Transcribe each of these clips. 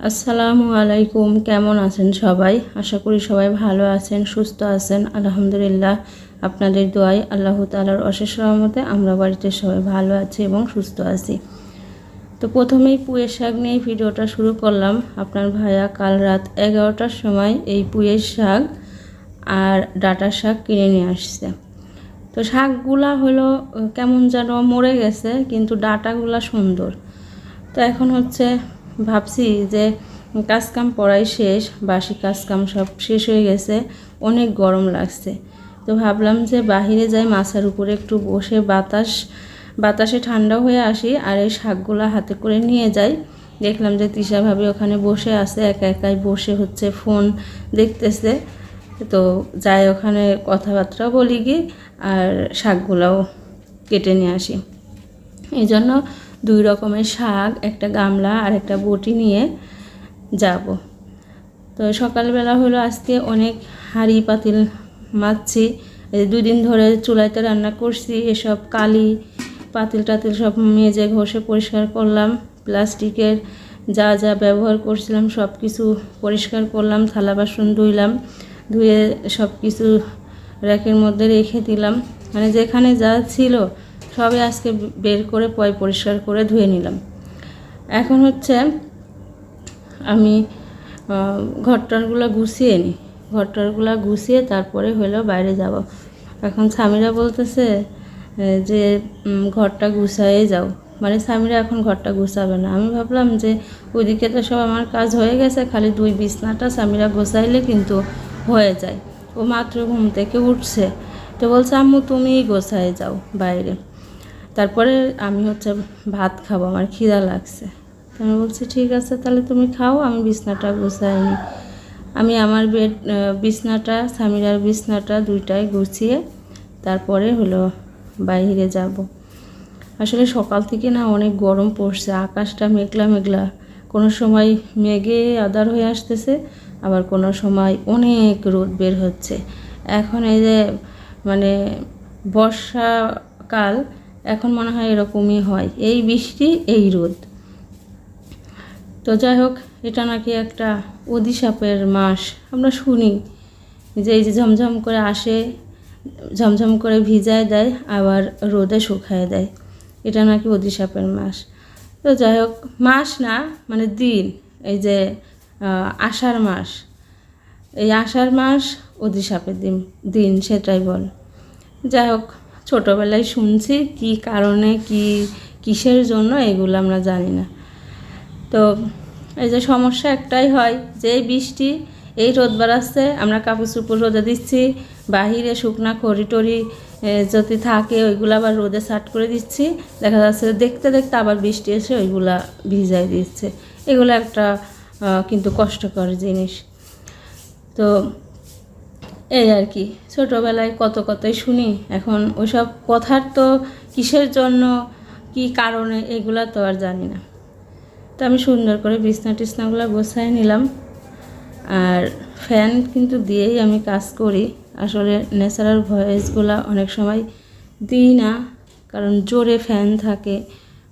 আসসালামু আলাইকুম, কেমন আছেন সবাই? আশা করি সবাই ভালো আছেন, সুস্থ আছেন। আলহামদুলিল্লাহ, আপনাদের দোয়াই আল্লাহ তালার অশেষ রহমতে আমরা বাড়িতে সবাই ভালো আছি এবং সুস্থ আছি। তো প্রথমেই পুয়ের শাক নিয়ে ভিডিওটা শুরু করলাম। আপনার ভাইয়া কাল রাত এগারোটার সময় এই পুয়ের শাক আর ডাটা শাক কিনে নিয়ে আসছে। তো শাকগুলা হলো, কেমন যেন মরে গেছে, কিন্তু ডাটাগুলা সুন্দর। তো এখন হচ্ছে ভাবছি যে কাজকাম পড়াই শেষ, বাসি কাজকাম সব শেষ হয়ে গেছে, অনেক গরম লাগছে। তো ভাবলাম যে বাহিরে যাই, মাছের উপরে একটু বসে বাতাস, বাতাসে ঠান্ডা হয়ে আসি আর এই শাকগুলো হাতে করে নিয়ে যাই। দেখলাম যে তৃষা ভাবি ওখানে বসে আছে, একা একাই বসে হচ্ছে ফোন দেখতেছে। তো যাই ওখানে কথাবার্তা বলি কি আর শাকগুলাও কেটে নিয়ে আসি। এই জন্য দুই রকমের শাক, একটা গামলা আর একটা বটি নিয়ে যাব। তো সকালবেলা হলো আজকে অনেক হাঁড়ি পাতিল মাছছি এই দুই দিন ধরে চুলাইতে রান্না করছি, এসব কালি, পাতিল টাতিল সব মেজে ঘষে পরিষ্কার করলাম। প্লাস্টিকের যা যা ব্যবহার করছিলাম সব কিছু পরিষ্কার করলাম, থালা বাসন ধুইলাম, ধুয়ে সব কিছু র্যাকের মধ্যে রেখে দিলাম। মানে যেখানে যা ছিল সবই আজকে বের করে পয় পরিষ্কার করে ধুয়ে নিলাম। এখন হচ্ছে আমি ঘরটারগুলো গুছিয়ে নিই ঘরটারগুলো গুছিয়ে তারপরে হলো বাইরে যাব। এখন স্বামীরা বলতেছে যে ঘরটা গুছায়ে যাও। মানে স্বামীরা এখন ঘরটা গুছাবে না। আমি ভাবলাম যে, ওইদিকে তো সব আমার কাজ হয়ে গেছে, খালি দুই বিছনাটা স্বামীরা গোছাইলে কিন্তু হয়ে যায়। ও মাত্র ঘুম থেকে উঠছে। তো বলছে, আম্মু, তুমিই গোছায় যাও বাইরে। তারপরে আমি হচ্ছে ভাত খাব, আমার খিদা লাগছে। আমি বলছি, ঠিক আছে, তাহলে তুমি খাও, আমি বিছনাটা গুছাই নি। আমি আমার বেড বিছনাটা সামিরার বিছনাটা দুইটাই গুছিয়ে তারপরে হলো বাইরে যাব। আসলে সকাল থেকে না অনেক গরম পড়ছে, আকাশটা মেঘলা মেঘলা। কোনো সময় মেঘে আদার হয়ে আসতেছে, আবার কোনো সময় অনেক রোদ বের হচ্ছে। এখন এই যে মানে বর্ষাকাল এখন মনে হয় এরকমই হয়। এই বৃষ্টি, এই রোদ। তো যাই হোক, এটা নাকি একটা অধিশাপের মাস। আমরা শুনি যে এই যে ঝমঝম করে আসে, ঝমঝম করে ভিজায় দেয়, আবার রোদে শুকায় দেয়। এটা নাকি অধিশাপের মাস। তো যাই হোক, মাস না মানে দিন। এই যে আষাঢ় মাস। এই আষাঢ় মাস অধিশাপের দিন দিন সেটাই বল। যাই হোক ছোটোবেলায় শুনছি কি কারণে, কি কিসের জন্য এগুলো আমরা জানি না। তো এই যে সমস্যা একটাই হয় যে বৃষ্টি, এই রোদ বাড়াচ্ছে, আমরা কাপড় চুপড় রোদে দিচ্ছি, বাহিরে শুকনা খড়ি টড়ি যদি থাকে ওইগুলো আবার রোদে সাট করে দিচ্ছি। দেখা যাচ্ছে দেখতে দেখতে আবার বৃষ্টি এসে ওইগুলা ভিজাই দিচ্ছে। এগুলো একটা কিন্তু কষ্টকর জিনিস। তো এই আর কি। ছোটোবেলায় কত কতই শুনি, এখন ওইসব কথার তো কিসের জন্য, কি কারণে, এগুলা তো আর জানি না। তো আমি সুন্দর করে বিছনা টিছনাগুলো গোছায় নিলাম। আর ফ্যান কিন্তু দিয়েই আমি কাজ করি। আসলে ন্যাচারাল ভয়েসগুলো অনেক সময় দিই না, কারণ জোরে ফ্যান থাকে।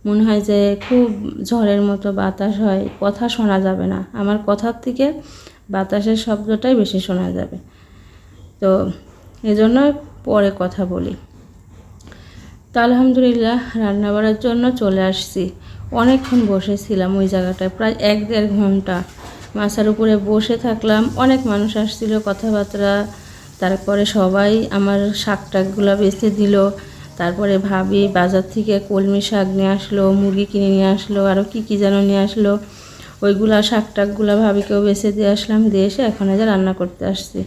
মনে হয় যে খুব ঝড়ের মতো বাতাস হয়, কথা শোনা যাবে না। আমার কথার থেকে বাতাসের শব্দটাই বেশি শোনা যাবে। তো এজন্য পরে কথা বলি। তো আলহামদুলিল্লাহ রান্না বাড়ার জন্য চলে আসছি। অনেকক্ষণ বসেছিলাম ওই জায়গাটায়, প্রায় এক দেড় ঘণ্টা। মাছার উপরে বসে থাকলাম, অনেক মানুষ আসছিল, কথাবার্তা। তারপরে সবাই আমার শাক টাকগুলো বেছে দিল। তারপরে ভাবি বাজার থেকে কলমি শাক নিয়ে আসলো, মুরগি কিনে নিয়ে আসলো আরও কী কী যেন নিয়ে আসলো। ওইগুলা শাক টাকগুলো ভাবিকেও বেছে দিয়ে আসলাম, দিয়ে এসে এখন যে রান্না করতে আসছি।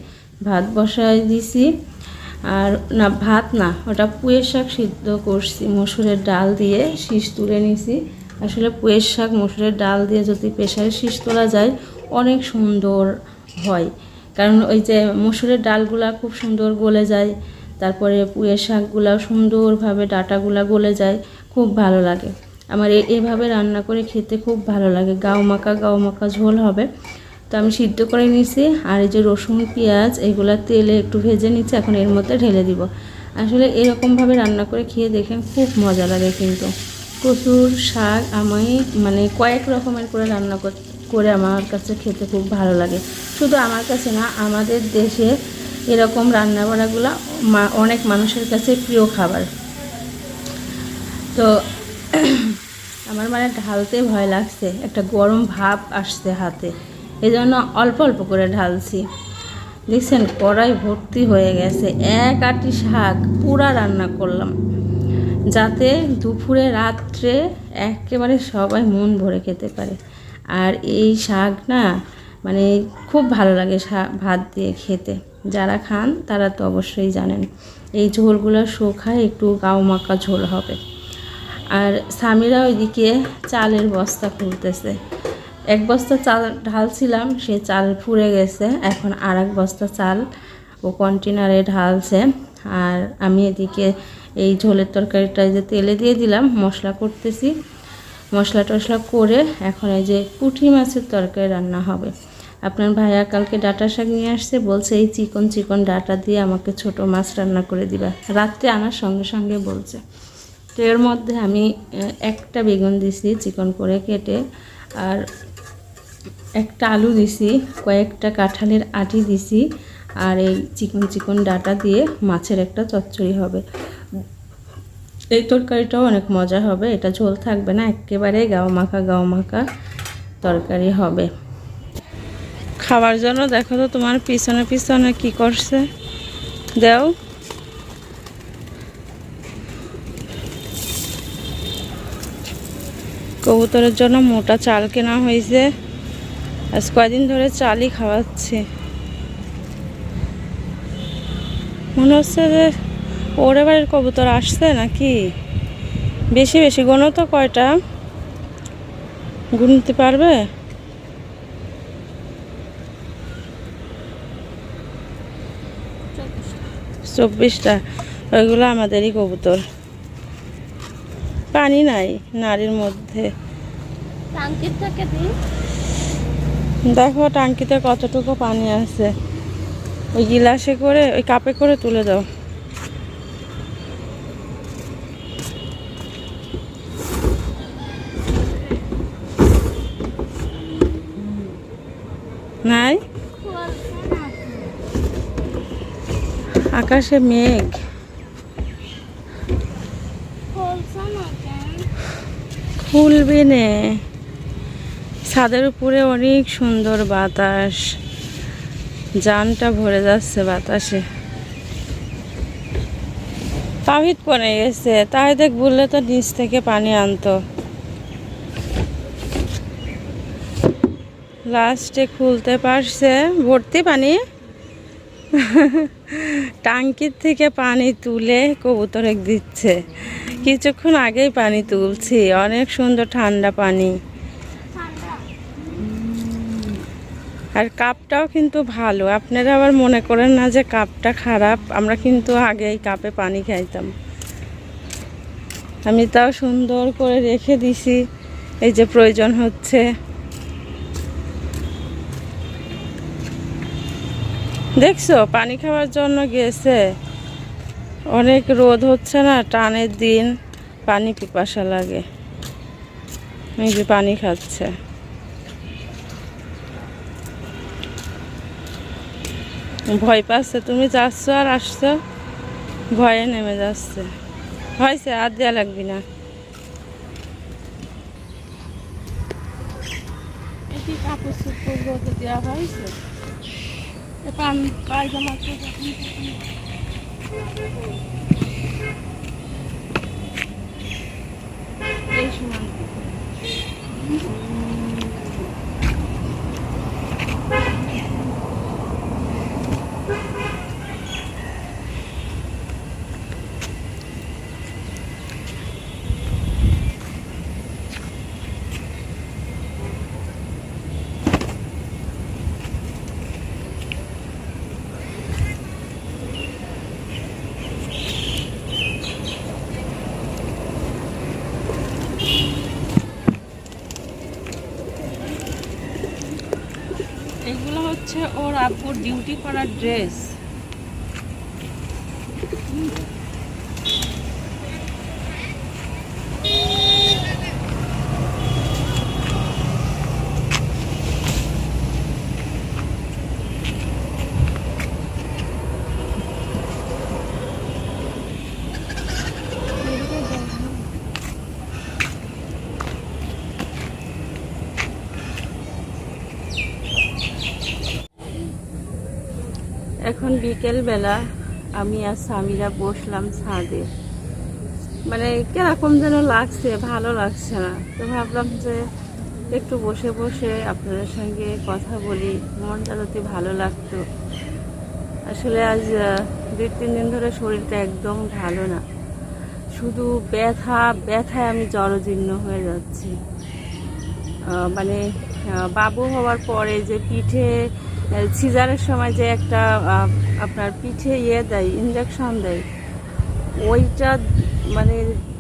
ভাত বসাই দিছি। আর না, ভাত না, ওটা পুয়ের শাক সিদ্ধ করছি, মসুরের ডাল দিয়ে শীষ তুলে নিছি। আসলে পুয়ের শাক, মসুরের ডাল দিয়ে যদি প্রেশারে শীষ তোলা যায়, অনেক সুন্দর হয়। কারণ ওই যে মসুরের ডালগুলা খুব সুন্দর গলে যায়, তারপরে পুয়ের শাকগুলা সুন্দরভাবে ডাটাগুলা গলে যায়, খুব ভালো লাগে। আমার এভাবে রান্না করে খেতে খুব ভালো লাগে। গাও মাখা গাও মাখা ঝোল হবে। তো আমি সিদ্ধ করে নিছি আর এই যে রসুন, পেঁয়াজ, এগুলা তেলে একটু ভেজে নিচ্ছি এখন এর মধ্যে ঢেলে দিব। আসলে এরকমভাবে রান্না করে খেয়ে দেখেন খুব মজা লাগে কিন্তু। কচুর শাক, আমি মানে কয়েক রকমের করে রান্না কর- আমার কাছে খেতে খুব ভালো লাগে। শুধু আমার কাছে না, আমাদের দেশে এরকম রান্না মা, অনেক মানুষের কাছে প্রিয় খাবার। তো আমার মানে ঢালতে ভয় লাগছে, একটা গরম ভাব আসছে হাতে। এই জন্য অল্প অল্প করে ঢালছি। দেখছেন, কড়াই ভর্তি হয়ে গেছে। এক আটি শাক পুরা রান্না করলাম। যাতে দুপুরে, রাত্রে একেবারে সবাই মন ভরে খেতে পারে। আর এই শাক না মানে খুব ভালো লাগে ভাত দিয়ে খেতে। যারা খান, তারা তো অবশ্যই জানেন। এই ঝোলগুলো শুকায় একটু গাও মাখা ঝোল হবে। আর স্বামীরা ওইদিকে চালের বস্তা খুলতেছে। এক বস্তা চাল ঢালছিলাম, সে চাল ফুরে গেছে। এখন আর এক বস্তা চাল ও কন্টেনারে ঢালছে। আর আমি এদিকে এই ঝোলের তরকারিটা যে তেলে দিয়ে দিলাম, মশলা করতেছি। মশলা টশলা করে এখন এই যে পুঁটি মাছের তরকারি রান্না হবে। আপনার ভাইয়া কালকে ডাটা শাক নিয়ে আসছে, বলছে এই চিকন চিকন ডাটা দিয়ে আমাকে ছোট মাছ রান্না করে দিবা। রাত্রে আনার সঙ্গে সঙ্গে বলছে। তো এর মধ্যে আমি একটা বেগুন দিছি, চিকন করে কেটে। আর একটা আলু দিছি, কয়েকটা কাঁঠালের আটি দিছি, আর এই চিকন চিকন ডাটা দিয়ে মাছের একটা চচ্চড়ি হবে। এই তরকারিটাও অনেক মজা হবে, এটা ঝোল থাকবে না, একেবারে গাও মাখা গাও মাখা তরকারি হবে। খাওয়ার জন্য দেখো তো তোমার পিছনে পিছনে কি করছে। দেও। কবুতরের জন্য মোটা চাল কেনা হয়েছে। আজ কয়দিন ধরে চালই খাওয়াচ্ছে। মনে হচ্ছে যে ওর বাড়ির কবুতর আসছে নাকি? বেশি বেশি। গোনো তো কয়টা? গুনতে পারবে? চব্বিশটা। ওইগুলো আমাদেরই কবুতর। পানি নাই নারীর মধ্যে। দেখো টাঙ্কিতে কতটুকু পানি আছে। ওই গিলাসে করে ওই কাপে করে তুলে দাও। নাই? আকাশে মেঘ। খুলবে নে। ছাদের উপরে অনেক সুন্দর বাতাস। জানটা ভরে যাচ্ছে বাতাসে। তাহিদ পরে গেছে। তাহিদ বললে তো নিচ থেকে পানি আনতো। লাস্টে খুলতে পারছে। ভর্তি পানি? টাঙ্কির থেকে পানি তুলে কবুতরে দিচ্ছে। কিছুক্ষণ আগেই পানি তুলছি। অনেক সুন্দর ঠান্ডা পানি। আর কাপটাও কিন্তু ভালো। আপনারা আবার মনে করেন না যে কাপটা খারাপ, আমরা কিন্তু আগে এই কাপে পানি খাইতাম। আমি তাও সুন্দর করে রেখে দিছি, এই যে প্রয়োজন হচ্ছে। দেখছ, পানি খাওয়ার জন্য গেছে। অনেক রোদ হচ্ছে না, টানের দিন। পানি পিপাসা লাগে। এই যে পানি খাচ্ছে। ভয় পাচ্ছে। তুমি যাচ্ছ আর আসছো, ভয়ে নেমে যাচ্ছে। হয়েছে, আর দেওয়া লাগবি না। কাপড় চোপড় রোদে দেওয়া হয়েছে? পান পায়জামা এই সময় এগুলো হচ্ছে ওর আব্বুর ডিউটি করার ড্রেস এখন বিকেল বেলা আমি আর স্বামীরা বসলাম ছাদে। মানে কীরকম যেন লাগছে, ভালো লাগছে না। তো ভাবলাম যে একটু বসে বসে আপনাদের সঙ্গে কথা বলি, মনটা যদি ভালো লাগতো। আসলে আজ দুই, তিন দিন ধরে শরীরটা একদম ভালো না। শুধু ব্যথা, ব্যথায় আমি জড়জীর্ণ হয়ে যাচ্ছি। মানে বাবু হওয়ার পরে যে পিঠে সিজারের সময় যে একটা আপনার পিঠে ইয়ে দেয় ইঞ্জেকশন দেয়, ওইটা মানে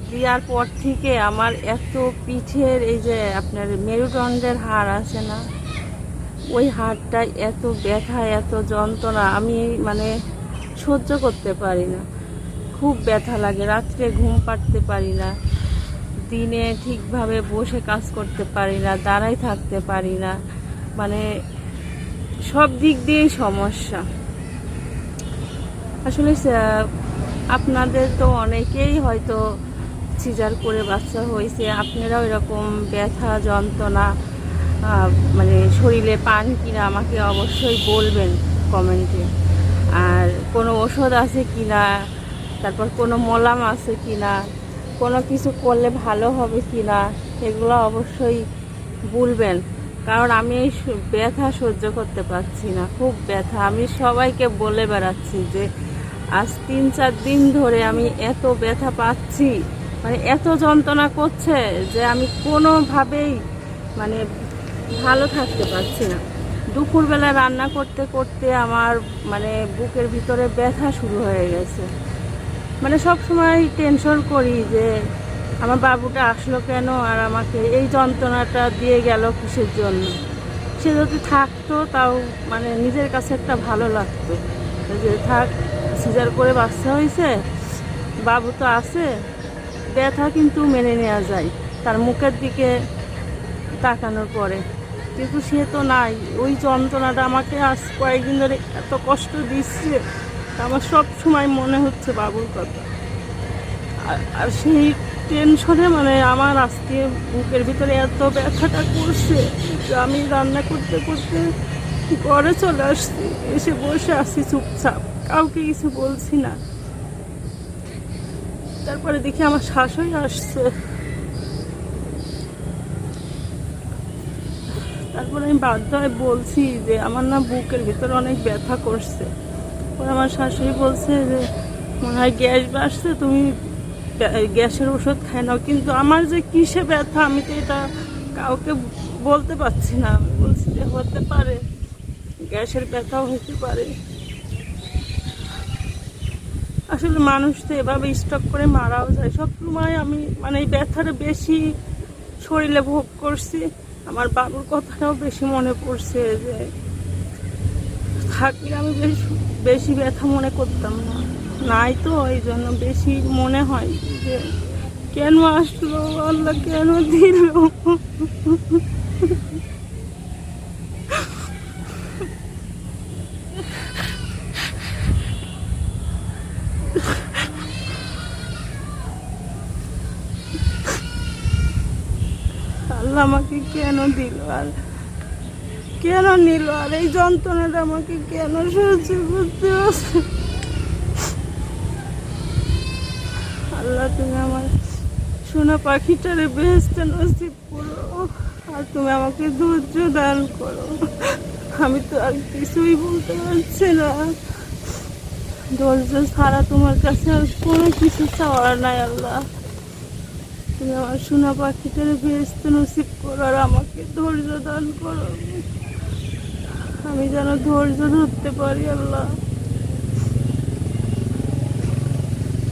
দেওয়ার পর থেকে আমার এত পিঠের এই যে আপনার মেরুদণ্ডের হাড় আছে না, ওই হাড়টা এত ব্যথা, এত যন্ত্রণা, আমি মানে সহ্য করতে পারি না। খুব ব্যথা লাগে, রাত্রে ঘুম পাড়তে পারি না, দিনে ঠিকভাবে বসে কাজ করতে পারি না দাঁড়াই থাকতে পারি না মানে সব দিক দিয়েই সমস্যা। আসলে আপনাদের তো অনেকেই হয়তো সিজার করে বাচ্চা হয়েছে, আপনারাও এরকম ব্যথা, যন্ত্রণা মানে শরীরে পান কিনা আমাকে অবশ্যই বলবেন কমেন্টে। আর কোনো ওষুধ আছে কিনা, তারপর কোনো মলাম আছে কিনা, কোনো কিছু করলে ভালো হবে কিনা, এগুলো অবশ্যই বলবেন। কারণ আমি এই ব্যথা সহ্য করতে পারছি না, খুব ব্যথা। আমি সবাইকে বলে বেড়াচ্ছি যে আজ তিন চার দিন ধরে আমি এত ব্যথা পাচ্ছি মানে এত যন্ত্রণা করছে যে আমি কোনোভাবেই মানে ভালো থাকতে পারছি না। দুপুরবেলা রান্না করতে করতে আমার মানে বুকের ভিতরে ব্যথা শুরু হয়ে গেছে। মানে সব সময় টেনশন করি যে আমার বাবুটা আসলো কেন আর আমাকে এই যন্ত্রণাটা দিয়ে গেল কিসের জন্য? সে যদি থাকতো তাও মানে নিজের কাছে একটা ভালো লাগতো। যে থাক, সিজার করে বাচ্চা হয়েছে, বাবু তো আছে, ব্যথা কিন্তু মেনে নেওয়া যায়, তার মুখের দিকে তাকানোর পরে। কিন্তু সে তো নাই, ওই যন্ত্রণাটা আমাকে আজ কয়েকদিন ধরে এত কষ্ট দিচ্ছে, আমার সব সময় মনে হচ্ছে বাবুর কথা। আর- সেই টেনশনে মানে আমার আজকে বুকের ভিতরে এত ব্যথাটা করছে আমি রান্না করতে করতে ঘরে চলে আসছি, এসে বসে আসছি চুপচাপ, কাউকে কিছু বলছি না। তারপরে দেখি আমার শাশুড়ি আসছে। তারপরে আমি বাধ্য হয়ে বলছি যে আমার না বুকের ভিতরে অনেক ব্যথা করছে। পরে আমার শাশুড়ি বলছে যে, মনে হয় গ্যাস বাসছে তুমি গ্যাসের ওষুধ খাই না, কিন্তু আমার যে কিসে ব্যথা, আমি তো এটা কাউকে বলতে পারছি না। বলছি যে হতে পারে, গ্যাসের ব্যথাও হতে পারে। আসলে মানুষ তো এভাবে স্টক করে মারাও যায়। সব সময় আমি মানে এই ব্যথাটা বেশি শরীরে ভোগ করছি। আমার বাবুর কথাটাও বেশি মনে পড়ছে যে, থাকলে আমি বেশ, বেশি ব্যথা মনে করতাম না। নাই তো ওই জন্য বেশি মনে হয় যে কেন আসলো, আল্লাহ কেন দিল? আল্লাহ আমাকে কেন দিল আর কেন নিল? আর এই যন্ত্রণাটা আমাকে কেন সহ্য করতে আল্লাহ, তুমি আমার সোনা পাখিটারে বেহেস্তে নসিব করো আর তুমি আমাকে ধৈর্য দান করো। আমি তো আর কিছুই বলতে পারছি না। ধৈর্য ছাড়া তোমার কাছে আর কোনো কিছু চাওয়ার নাই আল্লাহ। তুমি আমার সোনা পাখিটারে বেহেস্তে নসিব করো আর আমাকে ধৈর্য দান করো। আমি যেন ধৈর্য ধরতে পারি আল্লাহ।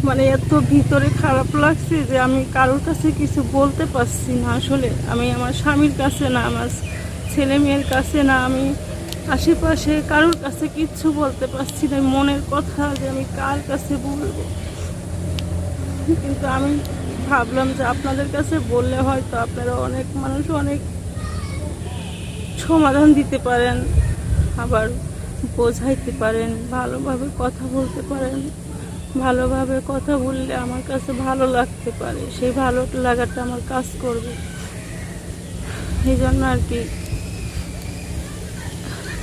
মানে এত ভিতরে খারাপ লাগছে যে আমি কারোর কাছে কিছু বলতে পারছি না আসলে। আমি আমার স্বামীর কাছে না, আমার ছেলে মেয়ের কাছে না, আমি আশেপাশে কারোর কাছে কিচ্ছু বলতে পারছি না। মনের কথা যে আমি কার কাছে বলব। কিন্তু আমি ভাবলাম যে আপনাদের কাছে বললে হয়তো আপনারা অনেক মানুষ অনেক সমাধান দিতে পারেন, আবার বোঝাইতে পারেন, ভালোভাবে কথা বলতে পারেন। ভালোভাবে কথা বললে আমার কাছে ভালো লাগতে পারে। সেই ভালো লাগাটা আমার কাজ করবে। এই জন্য আর কি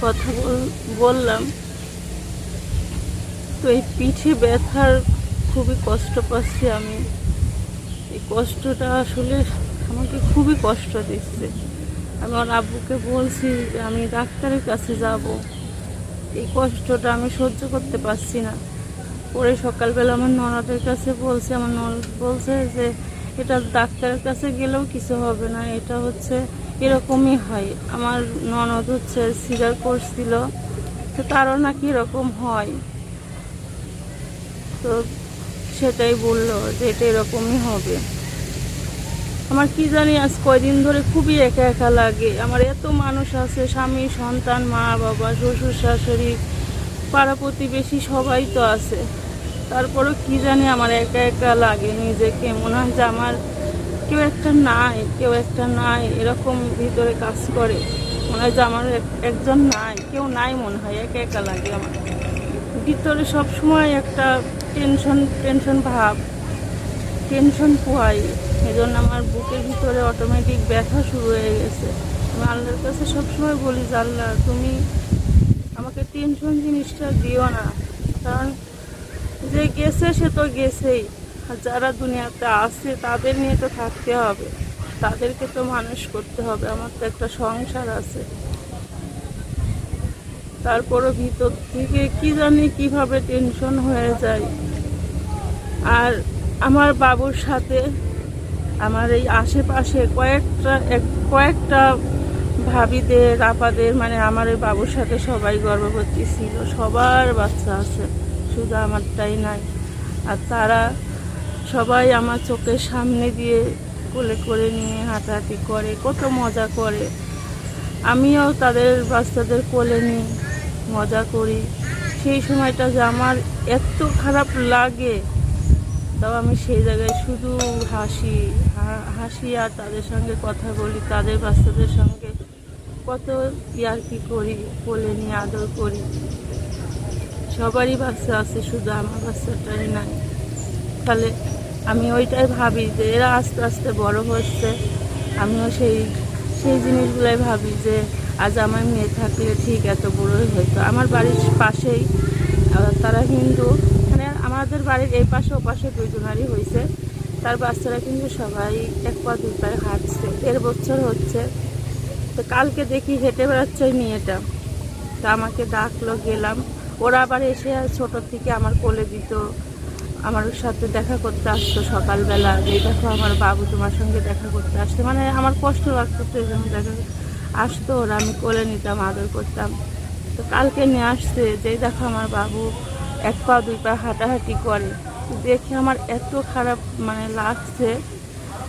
কথা বল- বললাম। তো এই পিঠে ব্যথার খুবই কষ্ট পাচ্ছি আমি। এই কষ্টটা আসলে আমাকে খুবই কষ্ট দিচ্ছে। আমি আমার আব্বুকে বলছি যে আমি ডাক্তারের কাছে যাব। এই কষ্টটা আমি সহ্য করতে পারছি না। পরে সকালবেলা আমার ননদের কাছে বলছে, আমার ননদ বলছে যে, এটা ডাক্তারের কাছে গেলেও কিছু হবে না, এটা হচ্ছে এরকমই হয়। আমার ননদ হচ্ছে সিজার করছিল তো তারও নাকি এরকম হয়। তো সেটাই বলল যে, এটা এরকমই হবে। আমার কি জানি আজ কয়দিন ধরে খুবই একা একা লাগে। আমার এত মানুষ আছে, স্বামী, সন্তান মা বাবা শ্বশুর শাশুড়ি পাড়া প্রতিবেশী সবাই তো আছে। তারপরেও কি জানি আমার একা একা লাগে নিজেকে। মনে হয় যে আমার কেউ একটা নাই, কেউ একটা নাই, এরকম ভিতরে কাজ করে। মনে হয় যে আমার এক- একজন নাই, কেউ নাই মনে হয়, একা একা লাগে আমার। ভিতরে সব সময় একটা টেনশন টেনশন ভাব টেনশন পোয়াই এই জন্য আমার বুকের ভিতরে অটোমেটিক ব্যথা শুরু হয়ে গেছে। আমি আল্লাহর কাছে সবসময় বলি যে, আল্লাহ, তুমি আমাকে টেনশন জিনিসটা দিও না। কারণ যে গেছে সে তো গেছেই। আর যারা দুনিয়াতে আছে, তাদের নিয়ে তো থাকতে হবে। তাদেরকে তো মানুষ করতে হবে। আমার তো একটা সংসার আছে। তারপরও ভিতর থেকে কি জানি কীভাবে টেনশন হয়ে যায়। আর আমার বাবুর সাথে আমার এই আশেপাশে কয়েকটা কয়েকটা ভাবিদের, আপাদের মানে আমার ওই বাবুর সাথে সবাই গর্ভবতী ছিল। সবার বাচ্চা আছে, শুধু আমারটাই নাই। আর তারা সবাই আমার চোখের সামনে দিয়ে কোলে করে নিয়ে হাঁটাহাঁটি করে, কত মজা করে। আমিও তাদের বাচ্চাদের কোলে নিই মজা করি। সেই সময়টা যে আমার এত খারাপ লাগে, তাও আমি সেই জায়গায় শুধু হাসি হাসি আর তাদের সঙ্গে কথা বলি, তাদের বাচ্চাদের সঙ্গে কত ইয়ার্কি করি, কোলে নিয়ে আদর করি। সবারই বাচ্চা আছে, শুধু আমার বাচ্চাটাই নাই। তাহলে আমি ওইটাই ভাবি যে এরা আস্তে আস্তে বড় হচ্ছে। আমিও সেই সেই জিনিসগুলোই ভাবি যে আজ আমার মেয়ে থাকলে ঠিক এত বড়ই হতো আমার বাড়ির পাশেই তারা হিন্দু। মানে আমাদের বাড়ির এই পাশে, ও পাশে দুজনারই হয়েছে তার বাচ্চারা কিন্তু সবাই এক পা দুই পায়ে হাঁটছে। দেড় বছর হচ্ছে তো কালকে দেখি হেঁটে বেড়াচ্ছে ওই মেয়েটা। তা আমাকে ডাকলো, গেলাম। ওরা আবার এসে ছোটোর থেকে আমার কোলে দিত। আমার সাথে দেখা করতে আসতো সকালবেলা। যে দেখো আমার বাবু তোমার সঙ্গে দেখা করতে আসতো মানে আমার কষ্ট লাগতো তো জন্য দেখা আসতো ওরা, আমি কোলে নিতাম, আদর করতাম। তো কালকে নিয়ে আসছে যেই দেখো আমার বাবু এক পা, দুই পা হাঁটাহাঁটি করে। দেখে আমার এত খারাপ মানে লাগছে।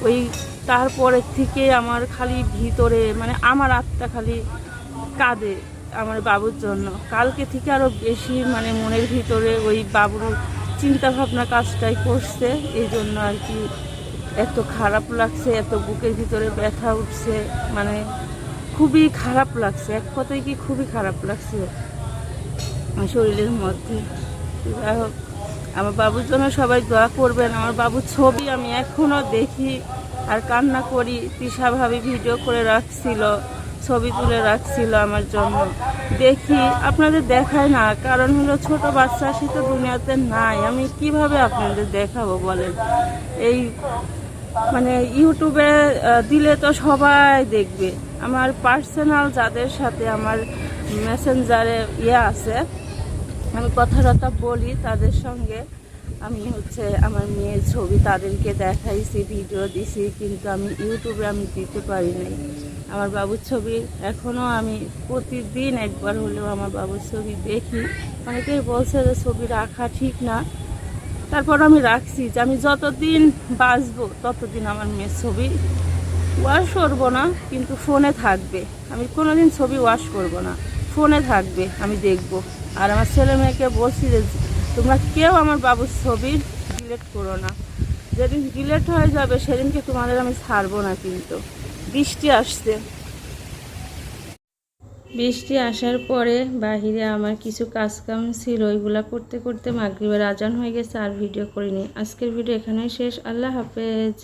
ওই তারপরের থেকে আমার খালি ভিতরে মানে আমার আত্মা খালি কাঁদে আমার বাবুর জন্য। কালকে থেকে আরও বেশি মানে মনের ভিতরে ওই বাবুর চিন্তা ভাবনা কাজটাই করছে, এই জন্য আর কি এত খারাপ লাগছে, এত বুকের ভিতরে ব্যথা উঠছে মানে খুবই খারাপ লাগছে, এক কথায় কি খুবই খারাপ লাগছে শরীরের মধ্যে। আমার বাবুর জন্য সবাই দোয়া করবেন, আমার বাবুর ছবি আমি এখনও দেখি। আর কান্না করি তৃষা ভাবি ভিডিও করে রাখছিল, ছবি তুলে রাখছিল আমার জন্য। দেখি, আপনাদের দেখায় না, কারণ হলো ছোট বাচ্চা, সে তো দুনিয়াতে নাই। আমি কীভাবে আপনাদের দেখাবো বলেন? এই মানে ইউটিউবে দিলে তো সবাই দেখবে। আমার পার্সোনাল যাদের সাথে আমার মেসেঞ্জারে ইয়ে আছে, আমি কথা টথা বলি তাদের সঙ্গে। আমি হচ্ছে আমার মেয়ের ছবি তাদেরকে দেখাইছি ভিডিও দিছি, কিন্তু আমি ইউটিউবে আমি দিতে পারি নাই। আমার বাবুর ছবি এখনও আমি প্রতিদিন একবার হলেও আমার বাবুর ছবি দেখি। অনেকেই বলছে যে ছবি রাখা ঠিক না। তারপর আমি রাখছি যে আমি যতদিন বাঁচবো ততদিন আমার মেয়ের ছবি ওয়াশ করব না, কিন্তু ফোনে থাকবে। আমি কোনো দিন ছবি ওয়াশ করব না। ফোনে থাকবে, আমি দেখব। আর আমার ছেলে মেয়েকে বলছি যে তোমরা কেউ আমার বাবুর ছবি ডিলেট করো না। যেদিন ডিলেট হয়ে যাবে, সেদিনকে তোমাদের আমি ছাড়বো না কিন্তু। বৃষ্টি আসছে। বৃষ্টি আসার পরে বাহিরে আমার কিছু কাজকাম ছিল, ওইগুলা করতে করতে মাগরিবের আজান হয়ে গেছে, আর ভিডিও করিনি। আজকের ভিডিও এখানেই শেষ। আল্লাহ হাফেজ।